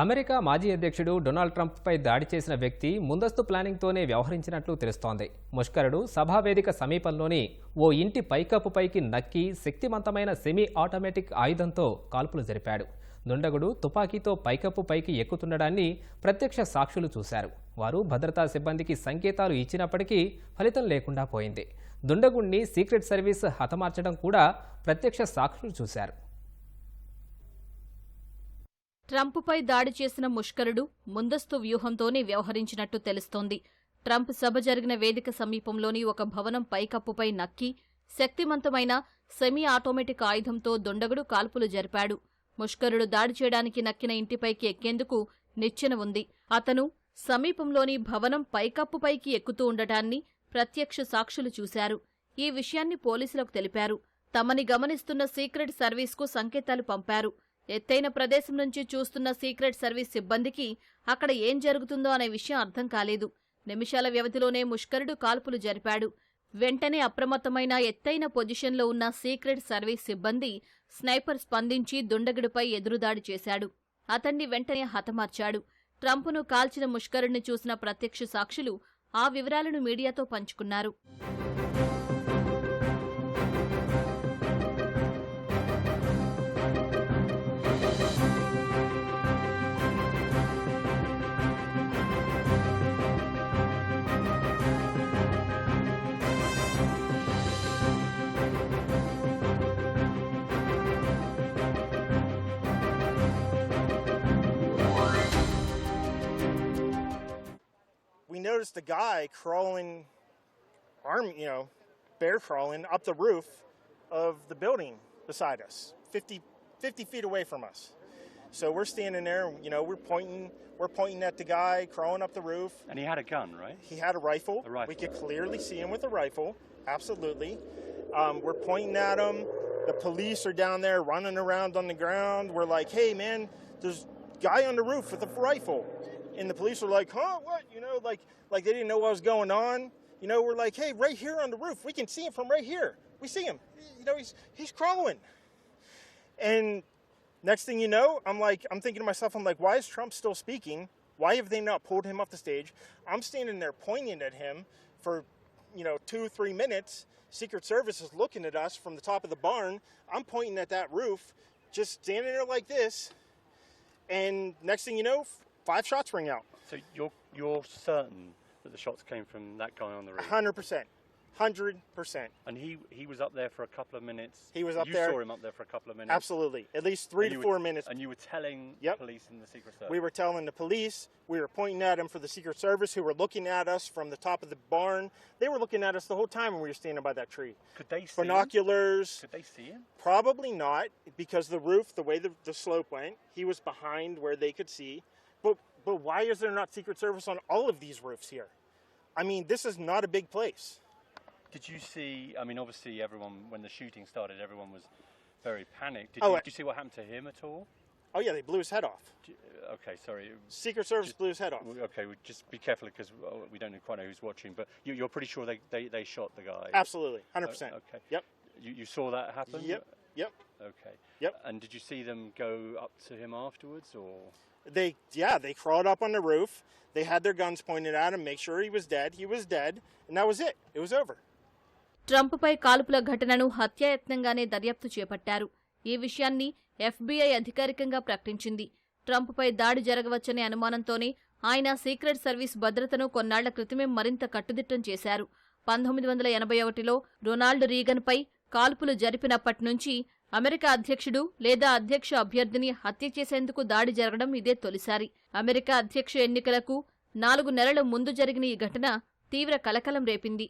America మాజీ అధ్యక్షుడు Donald ట్రంప్పై దాడి చేసిన వ్యక్తి ముందస్తు ప్లానింగ్తోనే వ్యవహరించినట్లు తెలుస్తోంది. ముష్కరుడు సభావేదిక సమీపంలోని ఓ ఇంటి పైకప్పుపైకి నక్కి శక్తివంతమైన సెమీ ఆటోమేటిక్ ఆయుధంతో కాల్పులు జరిపాడు. దుండగుడు తుపాకీతో పైకప్పు పైకి ఎక్కుతుండడాన్ని ప్రత్యక్ష సాక్షులు చూశారు. వారు భద్రతా సిబ్బందికి సంకేతాలు ఇచ్చినప్పటికీ ఫలితం లేకుండా పోయింది. దుండగుణ్ణి సీక్రెట్ సర్వీస్ హతమార్చడం కూడా ప్రత్యక్ష సాక్షులు చూశారు. ట్రంప్పై దాడి చేసిన ముష్కరుడు ముందస్తు వ్యూహంతోనే వ్యవహరించినట్టు తెలుస్తోంది. ట్రంప్ సభ జరిగిన వేదిక సమీపంలోని ఒక భవనం పైకప్పుపై నక్కి శక్తివంతమైన సెమీ ఆటోమేటిక్ ఆయుధంతో దుండగుడు కాల్పులు జరిపాడు. ముష్కరుడు దాడి చేయడానికి నక్కిన ఇంటిపైకి ఎక్కేందుకు నిచ్చెన ఉంది. అతను సమీపంలోని భవనం పైకప్పుపైకి ఎక్కుతూ ఉండటాన్ని ప్రత్యక్ష సాక్షులు చూశారు. ఈ విషయాన్ని పోలీసులకు తెలిపారు. తమని గమనిస్తున్న సీక్రెట్ సర్వీస్కు సంకేతాలు పంపారు. ఎత్తైన ప్రదేశం నుంచి చూస్తున్న సీక్రెట్ సర్వీస్ సిబ్బందికి అక్కడ ఏం జరుగుతుందో అనే విషయం అర్థం కాలేదు. నిమిషాల వ్యవధిలోనే ముష్కరుడు కాల్పులు జరిపాడు. వెంటనే అప్రమత్తమైన ఎత్తైన పొజిషన్లో ఉన్న సీక్రెట్ సర్వీస్ సిబ్బంది స్నైపర్ స్పందించి దుండగుడిపై ఎదురుదాడి చేశాడు. అతన్ని వెంటనే హతమార్చాడు. ట్రంప్ను కాల్చిన ముష్కరుణ్ణి చూసిన ప్రత్యక్ష సాక్షులు ఆ వివరాలను మీడియాతో పంచుకున్నారు. Noticed a guy crawling, arm, you know, bear crawling up the roof of the building beside us, 50, 50 feet away from us. So we're standing there, you know, we're pointing, we're pointing at the guy crawling up the roof. And he had a gun, right? He had a rifle. A rifle. We could clearly see him with a rifle. Absolutely. Um, we're pointing at him. The police are down there running around on the ground. We're like, hey, man, there's a guy on the roof with a rifle. And the police were like, huh, what? You know, like, like they didn't know what was going on. You know, we're like, hey, right here on the roof. We can see him from right here. We see him. You know, he's, he's crawling. And next thing you know, I'm like, I'm thinking to myself, I'm like, why is Trump still speaking? Why have they not pulled him off the stage? I'm standing there pointing at him for, you know, two, three minutes. Secret Service is looking at us from the top of the barn. I'm pointing at that roof, just standing there like this. And next thing you know, five shots ring out. So you're you're certain that the shots came from that guy on the roof, 100%. 100%. and he he was up there for a couple of minutes. He was up you there- saw him up there for a couple of minutes. Absolutely. At least three And to four were, minutes. And you were telling Yep. the police and the Secret Service. We were telling the police, we were pointing at him for the Secret Service, who were looking at us from the top of the barn. They were looking at us the whole time when we were standing by that tree. Could they see him? Binoculars, Could they see him? probably not, because the roof, the way the, the slope went, he was behind where they could see. But why is there not Secret Service on all of these roofs here? I mean, this is not a big place. Did you see? I mean, obviously, everyone when the shooting started, everyone was very panicked. Did, Oh, you, did you see what happened to him at all? Oh yeah, they blew his head off. Okay, sorry. Secret Service blew his head off. Okay, we just be careful because we don't quite know who's watching. But you, you're pretty sure they, they, they shot the guy. Absolutely, hundred percent. Okay. Yep. You, you saw that happen? Yep. Yep. Okay. Yep. And did you see them go up to him afterwards, or They yeah, they crawled up on the roof. They had their guns pointed at him, make sure he was dead. He was dead, and that was it. It was over. ట్రంప్పై కాల్పుల ఘటనను హత్యాయత్నంగానే దర్యాప్తు చేపట్టారు ఈ విషయాన్ని FBI అధికారికంగా ప్రకటించింది ట్రంప్పై దాడి జరగవచ్చనే అనుమానంతోనే ఆయన సీక్రెట్ సర్వీస్ భద్రతను కొన్నాళ్ళ క్రితమే మరింత కట్టుదిట్టం చేశారు పంతొమ్మిది వందల ఎనభై ఒకటిలో రొనాల్డ్ రీగన్పై కాల్పులు జరిపినప్పటి నుంచి అమెరికా అధ్యక్షుడు లేదా అధ్యక్ష అభ్యర్థిని హత్య చేసేందుకు దాడి జరగడం ఇదే తొలిసారి. అమెరికా అధ్యక్ష ఎన్నికలకు నాలుగు నెలల ముందు జరిగిన ఈ ఘటన తీవ్ర కలకలం రేపింది.